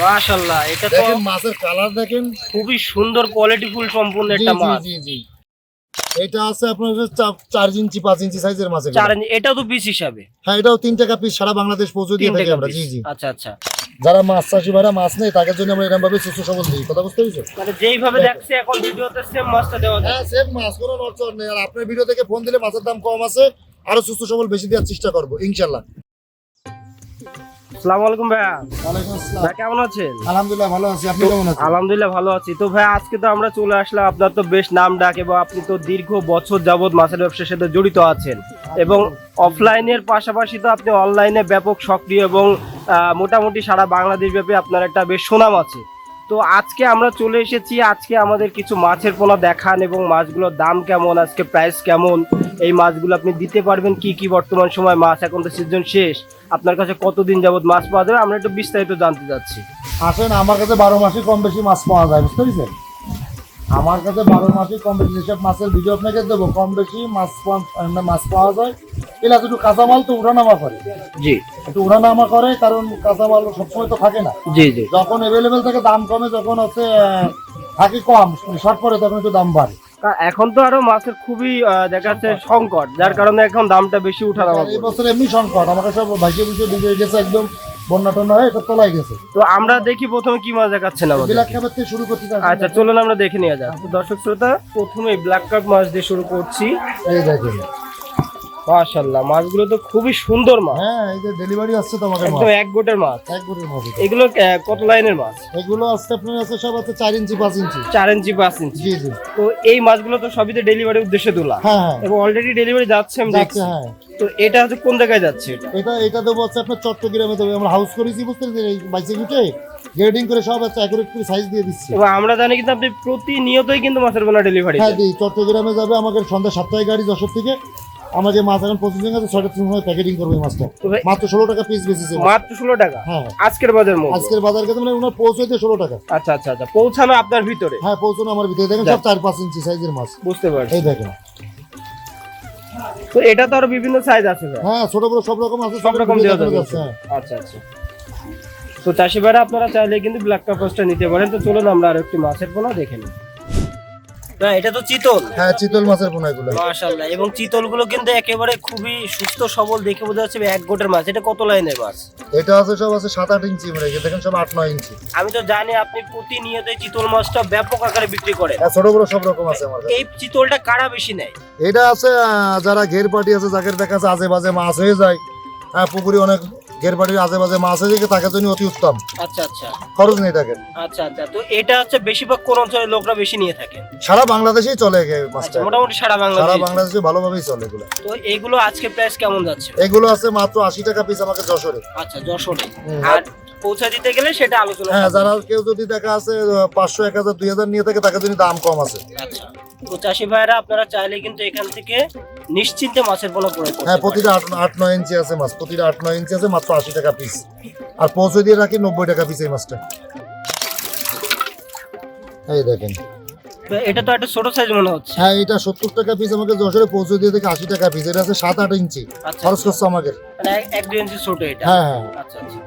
মাশাআল্লাহ এটা তো দেখেন মাছের কালার দেখেন। খুবই সুন্দর কোয়ালিটি ফুল সম্পূর্ণ একটা মাছ। জি জি। এটা আছে আপনার হচ্ছে চার ইঞ্চি পাঁচ ইঞ্চি সাইজের মাছ। চার ইঞ্চি- এটাও তো পিস হিসাবে? হ্যাঁ এটাও তিন টাকা পিস সারা বাংলাদেশ পৌঁছে দিয়ে থাকি আমরা। জি জি। আচ্ছা আচ্ছা। যারা মাছ চাষি ভাইরা মাছ নেই তাদের জন্য আমরা এরকম ভাবে সুস্থ সবল দিই কথা বুঝতে পেরেছ? মানে যেইভাবে দেখছি এখন ভিডিওতে সেম মাছটা দেওয়া হ্যাঁ সেম মাছ কোনো নড়চড় নেই। আর আপনার ভিডিও থেকে ফোন দিলে মাছের দাম কম আছে আরও সুস্থ সবল বেশি দেওয়ার চেষ্টা করব ইনশাল্লাহ আসসালামু আলাইকুম ভাইয়া। ভাই কেমন আছেন? আলহামদুলিল্লাহ ভালো আছি। আপনি কেমন আছেন? আলহামদুলিল্লাহ ভালো আছি। তো ভাই আজকে তো আমরা চলে আসলাম আপনার তো বেশ নাম ডাক এবং আপনি তো দীর্ঘ বছর যাবৎ মাছের ব্যবসার সাথে জড়িত আছেন। এবং অফলাইনের পাশাপাশি তো আপনি অনলাইনে ব্যাপক সক্রিয় এবং মোটামুটি সারা বাংলাদেশ ব্যাপী আপনার একটা বেশ সুনাম আছে। তো আজকে আমরা চলে এসেছি, আজকে আমাদের কিছু মাছের পোনা দেখান এবং মাছগুলোর দাম কেমন, আজকে প্রাইস কেমন, এই মাছগুলো আপনি দিতে পারবেন, কি কি বর্তমান সময় মাছ এখন তো সিজন শেষ, আপনার কাছে কতদিন যাবৎ মাছ পাওয়া যাবে, আমরা একটু বিস্তারিত জানতে চাচ্ছি। আসেন, আমার কাছে বারো মাসে কম বেশি মাছ পাওয়া যায়, বুঝতে পেরেছেন? আমার কাছে বারো মাসে কম বেশি যেসব মাছের ভিডিও আপনাকে দেবো। কম বেশি মাছ পাওয়া- মাছ পাওয়া যায়। এলা একটু কাঁচামাল তো উঠানামা করে। জি। একটু উঠানামা করে কারণ কাঁচামাল সবসময় তো থাকে না। জি জি। যখন অ্যাভেলেবেল থাকে দাম কমে যখন হচ্ছে থাকে কম শর্ট পরে তখন একটু দাম বাড়ে। এখন তো আরও মাছের খুবই দেখা যাচ্ছে সংকট। যার কারণে এখন দামটা বেশি উঠা এই বছর এমনি সংকট আমাকে সব ভাইকে বুঝে ডুবে গেছে একদম বন্যা টন্যা হয়ে এটা তোলাই গেছে। তো আমরা দেখি প্রথমে কি মাছ দেখাচ্ছেন আমাদের থেকে শুরু করতে চাচ্ছি। আচ্ছা চলুন আমরা দেখে নিয়ে যাক। দর্শক শ্রোতা প্রথমে ব্ল্যাক কাপ মাছ দিয়ে শুরু করছি। এই দেখেন। মাশাল্লাহ মাছগুলো তো খুবই সুন্দর মাছ। হ্যাঁ এই যে ডেলিভারি আসছে তো আমাকে একদম এক গোটের মাছ। এক গুটির মাছ এগুলো কত লাইনের মাছ? এগুলো আসছে আপনার আছে সব আছে চার ইঞ্চি পাঁচ ইঞ্চি। চার ইঞ্চি পাঁচ ইঞ্চি। জি জি। তো এই মাছগুলো তো সবই তো ডেলিভারির উদ্দেশ্যে তোলা। হ্যাঁ হ্যাঁ। এবং অলরেডি ডেলিভারি যাচ্ছে আমি দেখছি। হ্যাঁ। তো এটা হচ্ছে কোন জায়গায় যাচ্ছে এটা? এটা এটা দেবো হচ্ছে আপনার চট্টগ্রামে দেবো। আমরা হাউস করেছি বুঝতে পেরেছেন? এই বাইসে উঠে গ্রেডিং করে সব হচ্ছে অ্যাকুরেট করে সাইজ দিয়ে দিচ্ছি। এবং আমরা জানি কিন্তু আপনি প্রতিনিয়তই কিন্তু মাছের পোনা ডেলিভারি হ্যাঁ দিই চট্টগ্রামে যাবে আমাকে সন্ধ্যা সাতটায় গাড়ি যশোর থেকে। আমাকে মাছ এখন প্রসেসিং আছে ছয়টার সময় প্যাকেটিং করবে মাছটা। মাত্র ষোলো টাকা পিস বেশি মাত্র ষোলো টাকা? হ্যাঁ আজকের বাজার আজকের বাজার কাছে মানে ওনার পৌঁছাইতে ষোলো টাকা। আচ্ছা আচ্ছা আচ্ছা। পৌঁছানো আপনার ভিতরে? হ্যাঁ পৌঁছানো আমার ভিতরে। দেখেন সব চার পাঁচ ইঞ্চি সাইজের মাছ। বুঝতে পারছি। এই দেখেন। তো এটা তো আরও বিভিন্ন সাইজ আছে হ্যাঁ ছোট বড় সব রকম আছে সব রকম দেওয়া যাবে। হ্যাঁ। আচ্ছা আচ্ছা। তো চাষি ভাইরা আপনারা চাইলে কিন্তু ব্ল্যাক কাপসটা নিতে পারেন। তো চলুন আমরা আর একটি মাছের পোনা দেখে নিই। না এটা তো চিতল। হ্যাঁ চিতল মাছের পোনা এগুলো। মাশাআল্লাহ এবং চিতলগুলো কিন্তু একেবারে খুবই সুস্থ সবল দেখে বোঝা যাচ্ছে এক গোটের মাছ। এটা কত লাইনের মাছ? এটা আছে সব আছে সাত আট ইঞ্চি মানে দেখেন সব আট নয় ইঞ্চি। আমি তো জানি আপনি প্রতিনিয়ত চিতল মাছটা ব্যাপক আকারে বিক্রি করেন। হ্যাঁ ছোট বড় সব রকম আছে আমার এই চিতলটা কারা বেশি নেয়? এটা আছে যারা ঘের পাটি আছে যাদের দেখা আছে আজে বাজে মাছ হয়ে যায়। হ্যাঁ পুকুরে অনেক ঘের আজে বাজে মাছ যায় তাকে জন্য অতি উত্তম। আচ্ছা আচ্ছা। খরচ নেই থাকে আচ্ছা আচ্ছা। তো এটা হচ্ছে বেশিরভাগ কোন অঞ্চলের লোকরা বেশি নিয়ে থাকে? সারা বাংলাদেশেই চলে এই মাছটা। আচ্ছা মোটামুটি সারা সারা বাংলাদেশে ভালোভাবেই চলে এগুলো। তো এগুলো আজকে প্রাইস কেমন যাচ্ছে? এগুলো আছে মাত্র আশি টাকা পিস আমাকে যশোরে। আচ্ছা যশোরে। আর পৌঁছা দিতে গেলে সেটা আলোচনা হ্যাঁ যারা কেউ যদি দেখা আছে পাঁচশো এক হাজার দুই হাজার নিয়ে থাকে তাকে জন্য দাম কম আছে। আচ্ছা। তো চাষি ভাইরা আপনারা চাইলে কিন্তু এখান থেকে নিশ্চিন্তে মাছের পোনা প্রয়োগ করতে হ্যাঁ প্রতিটা আট আট নয় ইঞ্চি আছে মাছ। প্রতিটা আট নয় ইঞ্চি আছে মাত্র আশি টাকা পিস আর পৌঁছে দিয়ে রাখি নব্বই টাকা পিস এই মাছটা। এই দেখেন। এটা তো একটা ছোট সাইজ মনে হচ্ছে। হ্যাঁ এটা সত্তর টাকা পিস আমাকে যশোরে পৌঁছে দিয়ে থেকে আশি টাকা পিস এটা আছে সাত আট ইঞ্চি। আচ্ছা। খরচ করছে আমাকে। মানে এক- দুই ইঞ্চি ছোট এটা। হ্যাঁ হ্যাঁ। আচ্ছা আচ্ছা।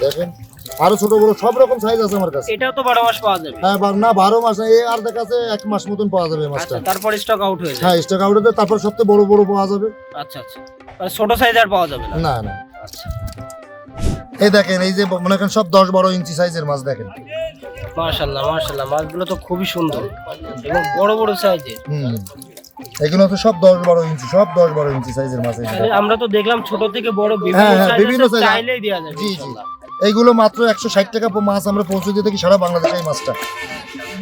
দেখেন। আরও ছোট বড় সব রকম সাইজ আছে আমার কাছে। এটাও তো বারো মাস পাওয়া যাবে। হ্যাঁ বা- না বারো মাস না এই আর দেখা যাচ্ছে এক মাস মতন পাওয়া যাবে মাছটা। আচ্ছা তারপর স্টক আউট হয়ে যাবে। হ্যাঁ স্টক আউটে তারপর সবথেকে বড় বড় পাওয়া যাবে। আচ্ছা আচ্ছা। মানে ছোট সাইজ আর পাওয়া যাবে না? না না। আচ্ছা। এই দেখেন এই যে মনে করেন সব দশ বারো ইঞ্চি সাইজের মাছ দেখেন। মাশাল্লাহ মাশাল্লাহ মাছগুলো তো খুবই সুন্দর এবং বড় বড় সাইজের হুম। এগুলো তো সব দশ বারো ইঞ্চি সব দশ বারো ইঞ্চি সাইজের মাছ। আমরা তো দেখলাম ছোট থেকে বড় হ্যাঁ, বিভিন্ন হ্যাঁ, সাইজ বিভিন্ন চাইলেই দেওয়া যাবে জি, জি। এইগুলো মাত্র একশো ষাট টাকা মাছ আমরা পৌঁছে দিয়ে থাকি সারা বাংলাদেশে এই মাছটা।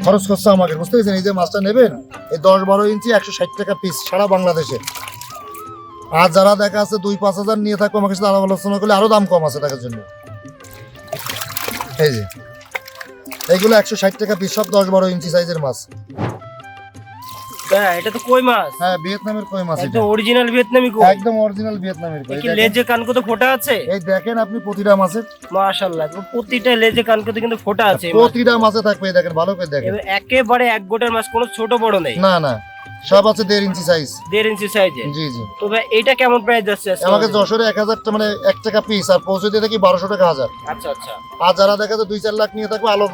খরচ করছে আমাকে, বুঝতে পেরেছেন? এই যে মাছটা নেবেন, এই দশ বারো ইঞ্চি একশো ষাট টাকা পিস সারা বাংলাদেশে। আর যারা দেখা আছে দুই পাঁচ হাজার নিয়ে থাকব আমাকে সাথে আলোচনা করলে আরও দাম কম আছে টাকার জন্য। এই যে, এইগুলো একশো ষাট টাকা পিস সব দশ বারো ইঞ্চি সাইজের মাছ। হ্যাঁ এটা তো কই মাছ? হ্যাঁ ভিয়েতনামের কই মাছ এটা? অরিজিনাল ভিয়েতনামি কই? একদম অরিজিনাল ভিয়েতনামের কই কি লেজে কানকো ফোটা আছে? এই দেখেন আপনি প্রতিটা মাছের। মাশাআল্লাহ প্রতিটা লেজে কানকোতে কিন্তু ফোটা আছে প্রতিটা মাছে থাকবে দেখেন ভালো করে দেখেন। একেবারে এক গোটের মাছ কোনো ছোট বড় নেই। না না। সব আছে দেড় ইঞ্চি সাইজ দেড় ইঞ্চি সাইজে জি জি। তো ভাই এটা কেমন প্রাইস যাচ্ছে আমাকে যশোরে এক মানে এক টাকা পিস আর পৌঁছে দিয়ে থাকি বারোশো টাকা হাজার। আচ্ছা আচ্ছা। আর যারা দেখা যায় দুই চার লাখ নিয়ে থাকবে আলো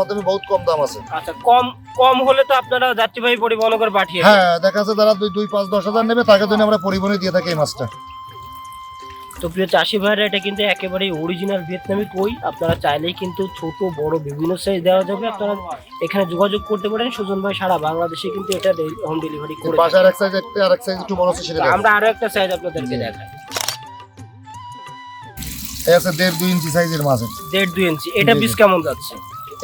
মাধ্যমে বহুত কম দাম আছে। আচ্ছা কম কম হলে তো আপনারা যাত্রীবাহী পরিবহন করে পাঠিয়ে হ্যাঁ দেখা যাচ্ছে যারা দুই দুই পাঁচ দশ হাজার নেবে তাকে জন্য আমরা পরিবহনে দিয়ে থাকি এই মাছটা। তো প্রিয় চাষি ভাইরা এটা কিন্তু একেবারেই অরিজিনাল ভিয়েতনামি কই আপনারা চাইলেই কিন্তু ছোট বড় বিভিন্ন সাইজ দেওয়া যাবে। আপনারা এখানে যোগাযোগ করতে পারেন। সুজন ভাই সারা বাংলাদেশে কিন্তু এটা হোম ডেলিভারি করে পাশে আর এক সাইজ একটা আর এক সাইজ একটু বড় সেটা আমরা আরও একটা সাইজ আপনাদেরকে দেখাই। এই আছে দেড় দুই ইঞ্চি সাইজের মাছ। আছে। দেড় দুই ইঞ্চি। এটা। পিস কেমন যাচ্ছে?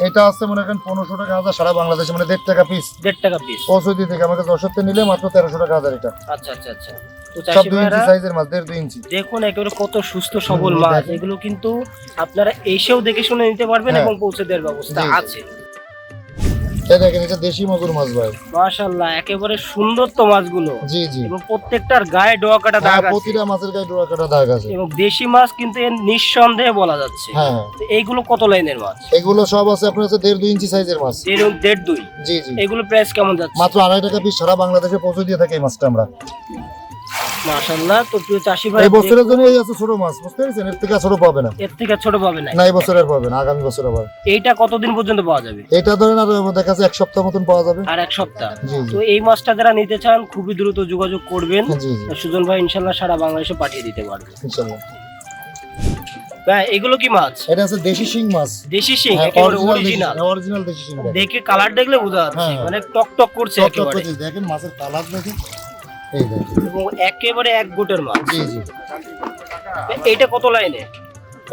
এটা আছে মনে করেন পনেরোশো টাকা হাজার সারা বাংলাদেশে মানে দেড় টাকা পিস দেড় টাকা পিস পঁয়ষট্টি থেকে আমাকে দশতে নিলে মাত্র তেরোশো টাকা হাজার এটা। আচ্ছা আচ্ছা আচ্ছা। তো চাষি ভাইরা সাইজের মাছ দেড় দুই ইঞ্চি। দেখুন একেবারে কত সুস্থ সবল মাছ। এগুলো কিন্তু আপনারা এসেও দেখে শুনে নিতে পারবেন হ্যাঁ। এবং পৌঁছে দেওয়ার ব্যবস্থা। আছে। দেখেন এটা দেশি মাগুর মাছ ভাই। একেবারে সুন্দর তো মাছগুলো। জি জি। এবং প্রত্যেকটার গায়ে ডোয়া কাটা হ্যাঁ, দাগ আছে। প্রতিটা মাছের গায়ে ডোরা কাটা দাগ আছে। এবং দেশি মাছ কিন্তু এর নিঃসন্দেহে বলা যাচ্ছে। হ্যাঁ তো এইগুলো কত লাইনের মাছ? এগুলো সব আছে আপনার হচ্ছে দেড় দুই ইঞ্চি সাইজের মাছ। দেড় দেড় দুই। জি জি। এগুলো প্রাইস কেমন যাচ্ছে? মাত্র আড়াই টাকা পিস সারা বাংলাদেশে পৌঁছে দিয়ে থাকে এই মাছটা আমরা। মাশাল্লাহ তো প্রিয় চাষি ভাই এই বছরের জন্য এই আছে ছোট মাছ বুঝতে পেরেছেন? এর থেকে ছোট পাবে না। এর থেকে ছোট পাবে না। না এই বছর আর পাবে না আগামী বছর আবার এইটা কতদিন পর্যন্ত পাওয়া যাবে? এটা ধরেন আর দেখা যাচ্ছে এক সপ্তাহ মতন পাওয়া যাবে। আর এক সপ্তাহ। জি জি। তো এই মাছটা যারা নিতে চান খুবই দ্রুত যোগাযোগ করবেন। সুজন ভাই সারা বাংলাদেশে পাঠিয়ে দিতে পারবে। ইনশাল্লাহ ভাই এগুলো কি মাছ? এটা আছে দেশি শিং মাছ। দেশি শিং হ্যাঁ, একেবারে original অরিজিনাল দেশি শিং দেখে কালার দেখলে বোঝা যাচ্ছে হ্যাঁ। মানে টক টক করছে একেবারে। দেখেন মাছের কালার দেখেন। এই দেখেন। এবং একেবারে এক গোটের মাছ। জি জি। এইটা কত লাইনে?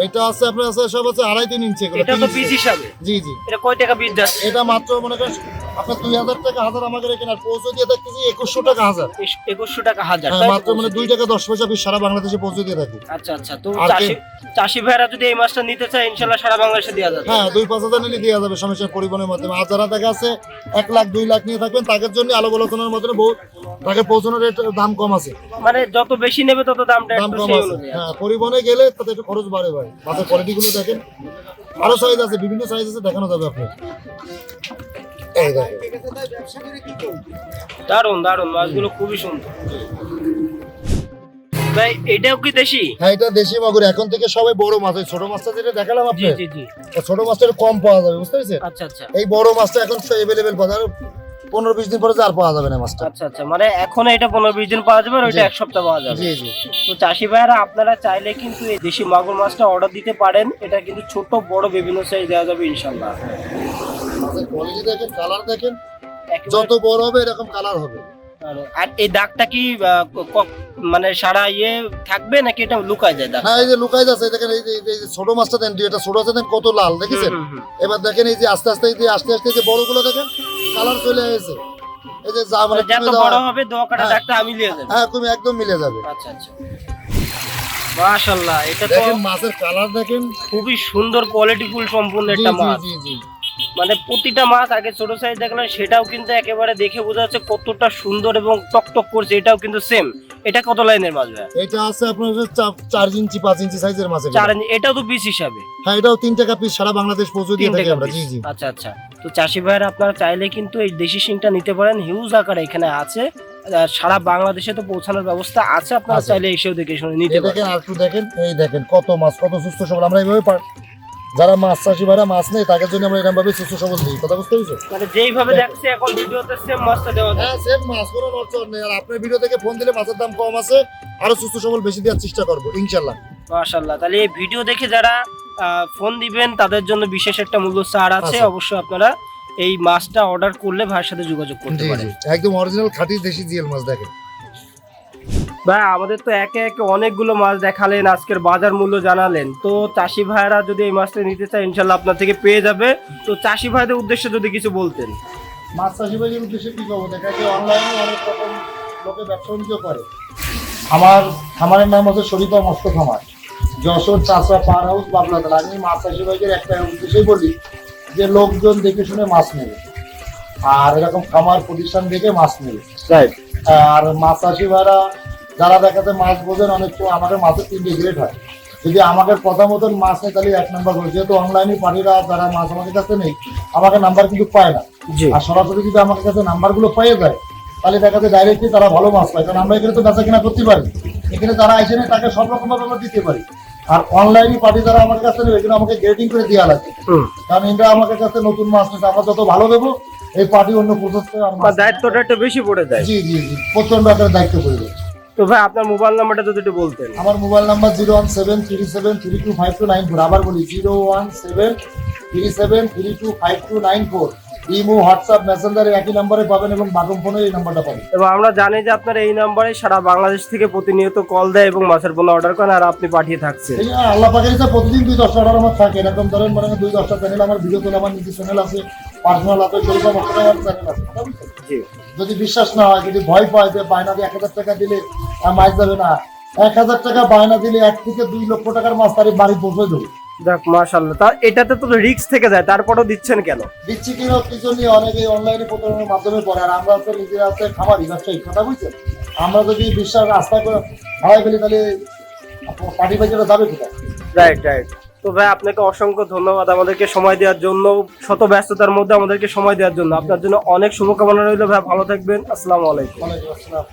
এটা আছে আপনার আছে সব আছে আড়াই তিন ইঞ্চি এটা তো পিস হিসাবে। জি জি। এটা কয় টাকা পিস যাচ্ছে এটা মাত্র মনে করেন আপনার দুই হাজার টাকা হাজার রেখে আর পৌঁছে দিয়ে একুশশো টাকা হাজার। একুশশো টাকা হাজার। হ্যাঁ মাত্র মানে দুই টাকা দশ পয়সা সারা বাংলাদেশে পৌঁছে দিয়ে থাকি আচ্ছা আচ্ছা। তো চাষি চাষি ভাইরা যদি এই মাছটা নিতে চায় ইনশাল্লাহ সারা বাংলাদেশে দেওয়া যাবে। হ্যাঁ দুই পাঁচ হাজার নিলে দেওয়া যাবে সমস্যা পরিবহনের মাধ্যমে। আর যারা দেখা আছে এক লাখ দুই লাখ নিয়ে থাকবেন তাদের জন্য আলো আলোচনার মাধ্যমে বহু তাকে পৌঁছানোর দাম কম আছে। মানে যত বেশি নেবে তত দামটা দাম কম আছে। হ্যাঁ পরিবহনে গেলে তাতে একটু খরচ বাড়ে ভাই। মাছের কোয়ালিটি গুলো দেখেন। আরও সাইজ আছে বিভিন্ন সাইজ আছে দেখানো যাবে আপনার এই দারুণ দারুণ মাছগুলো খুবই সুন্দর। ভাই এটাও কি দেশি? হ্যাঁ এটা দেশি মাগুর। এখন থেকে সবাই বড় মাছ ওই ছোট মাছটা যেটা দেখালাম আপনি জি জি। ছোট মাছটা কম পাওয়া যাবে বুঝতে পেরেছেন? আচ্ছা আচ্ছা। এই বড় মাছটা এখন পাওয়া যাবে পনেরো বিশ দিন পরে আর পাওয়া যাবে না মাছটা। আচ্ছা আচ্ছা। মানে এখন এটা পনেরো বিশ দিন পাওয়া যাবে আর ওইটা এক সপ্তাহ পাওয়া যাবে। জি জি। তো চাষি ভাইয়ারা আপনারা চাইলে কিন্তু এই দেশি মাগুর মাছটা অর্ডার দিতে পারেন। এটা কিন্তু ছোট বড় বিভিন্ন সাইজ দেওয়া যাবে ইনশাল্লাহ কোয়ালিটি দেখেন কালার দেখেন যত বড় হবে এরকম কালার হবে। আর এই দাগটা কি মানে সারা ইয়ে থাকবে নাকি এটা লুকায় যায় দাগ? হ্যাঁ এই যে লুকাই যাচ্ছে দেখেন এই যে ছোট মাছটা দেন দুইটা ছোট আছে দেন কত লাল দেখেছেন। এবার দেখেন এই যে আস্তে আস্তে এই যে আস্তে আস্তে যে বড়গুলো দেখেন কালার চলে এসেছে। এই যে যা মানে যত বড় হবে দোয়া কাটা হ্যাঁ। দাগটা আমি যাবে। হ্যাঁ কমে একদম মিলে যাবে। আচ্ছা আচ্ছা। মাশাল্লাহ এটা তো দেখেন মাছের কালার দেখেন। খুবই সুন্দর কোয়ালিটি ফুল সম্পূর্ণ জি একটা জি মাছ। জি জি। মানে প্রতিটা মাছ আগে ছোট সাইজ দেখলাম সেটাও কিন্তু একেবারে দেখে বোঝা যাচ্ছে কতটা সুন্দর এবং টকটক করছে এটাও কিন্তু সেম এটা কত লাইনের মাছ ভাই? এটা আছে আপনার চার ইঞ্চি পাঁচ ইঞ্চি সাইজের মাছ চার ইঞ্চি এটাও তো পিস হিসাবে। হ্যাঁ এটাও তিন টাকা পিস সারা বাংলাদেশ পৌঁছে দিয়ে থাকি আমরা। জি জি। আচ্ছা আচ্ছা। তো চাষি ভাইয়েরা আপনারা চাইলে কিন্তু এই দেশি শিংটা নিতে পারেন হিউজ আকারে এখানে আছে। সারা বাংলাদেশে তো পৌঁছানোর ব্যবস্থা আছে আপনারা চাইলে এসেও দেখে শুনে নিতে পারেন দেখেন আর একটু দেখেন এই দেখেন কত মাছ কত সুস্থ সবল। আমরা এইভাবে পার- যারা মাছ চাষি ভাড়া মাছ নেই তাদের জন্য আমরা এরকম ভাবে সুস্থ সবল দিই কথা বুঝতে পেরেছ? মানে যেইভাবে দেখছে এখন ভিডিওতে সেম মাছটা দেওয়া হ্যাঁ সেম মাছ কোনো নড়চড় নেই। আর আপনার ভিডিও থেকে ফোন দিলে মাছের দাম কম আছে আরও সুস্থ সবল বেশি দেওয়ার চেষ্টা করব ইনশাল্লাহ। মাশাল্লাহ। তাহলে এই ভিডিও দেখে যারা ফোন দিবেন তাদের জন্য বিশেষ একটা মূল্য ছাড় আছে। আছে। অবশ্যই আপনারা এই মাছটা অর্ডার করলে ভাইয়ের সাথে যোগাযোগ করতে পারেন। একদম অরিজিনাল খাঁটি দেশি জিএল মাছ দেখেন। ভাই আমাদের তো একে একে অনেকগুলো মাছ দেখালেন আজকের বাজার মূল্য জানালেন। তো চাষি ভাইরা যদি এই মাছটা নিতে চায় ইনশাল্লাহ আপনার থেকে পেয়ে যাবে। তো চাষি ভাইদের উদ্দেশ্যে যদি কিছু বলতেন। মাছ চাষি ভাইয়ের উদ্দেশ্যে কি করব দেখা যায় অনলাইনে অনেক রকম লোকে ব্যবসা বাণিজ্য করে। আমার খামারের নাম হচ্ছে শরীফা মস্ত খামার। যশোর চাষা পার হাউস বাবলাতলা আমি মাছ চাষি ভাইদের একটা উদ্দেশ্যেই বলি যে লোকজন দেখে শুনে মাছ নেবে। আর এরকম খামার প্রতিষ্ঠান দেখে মাছ নেবে। আর মাছ চাষি ভাইরা যারা দেখাতে মাছ বোঝেন অনেক সময় আমাদের মাছের তিনটে গ্রেড হয় যদি আমাদের কথা মতন মাছ নেই তাহলে এক নাম্বার করে। যেহেতু অনলাইনে পানিরা যারা মাছ আমাদের কাছে নেই আমাকে নাম্বার কিন্তু পায় না। আর সরাসরি যদি আমার কাছে নাম্বারগুলো পেয়ে যায় তাহলে দেখাতে যায় ডাইরেক্টলি তারা ভালো মাছ পায়। কারণ আমরা এখানে তো বেচা কিনা করতে পারি। এখানে তারা এসে তাকে সব রকম ভাবে আমরা দিতে পারি। আর অনলাইনে পার্টি যারা আমার কাছে নেবে এখানে আমাকে গ্রেডিং করে দেওয়া লাগে। কারণ এটা আমাদের কাছে নতুন মাছ নিতে আমরা যত ভালো দেবো এই পার্টি অন্য প্রসেস দায়িত্বটা একটু বেশি পড়ে যায়। জি জি জি। প্রচণ্ড আকারে দায়িত্ব করবে তো ভাই আপনার মোবাইল নাম্বারটা যদি একটু বলতেন। আমার mobile number zero one seven three seven three two five two nine four আবার বলি zero one seven three seven three two five two nine four imo WhatsApp মেসেঞ্জারে একই নাম্বারে পাবেন এবং বাটন ফোনে এই নাম্বারটা পাবেন। এবং আমরা জানি যে আপনার এই নাম্বারে সারা বাংলাদেশ থেকে প্রতিনিয়ত কল দেয় এবং মাছের পণ্য অর্ডার করেন আর আপনি পাঠিয়ে থাকছেন। আল্লাহ পাকের ইচ্ছা প্রতিদিন দুই দশটা অর্ডার আমার থাকে। এরকম ধরেন মানে দুই দশটা চ্যানেল আমার ভিডিও তোলে আমার নিজের চ্যানেল আছে পার্সোনাল আছে আমার চ্যানেল আছে যদি বিশ্বাস না হয় যদি ভয় পায় যে বায়না দিয়ে এক হাজার টাকা দিলে মাছ যাবে না। এক হাজার টাকা বায়না দিলে এক থেকে দুই লক্ষ টাকার মাছ তার বাড়ি পৌঁছে দেবো। যাক মাশাল্লাহ তা এটাতে তো রিস্ক থেকে যায় তারপরেও দিচ্ছেন কেন? দিচ্ছি কি কিছু নিয়ে অনেকে অনলাইনে প্রতারণার মাধ্যমে পড়ে আর আমরা তো নিজেরা আছে খামারি ব্যবসায়ী কথা বুঝছেন? আমরা যদি বিশ্বাস আস্থা করে হারাই ফেলি তাহলে পার্টি বাজারে যাবে কোথায়? রাইট রাইট তো ভাই আপনাকে অসংখ্য ধন্যবাদ আমাদেরকে সময় দেওয়ার জন্য শত ব্যস্ততার মধ্যে আমাদেরকে সময় দেওয়ার জন্য। আপনার জন্য অনেক শুভকামনা রইল ভাই ভালো থাকবেন। আসসালামু আলাইকুম। ওয়ালাইকুম আসসালাম।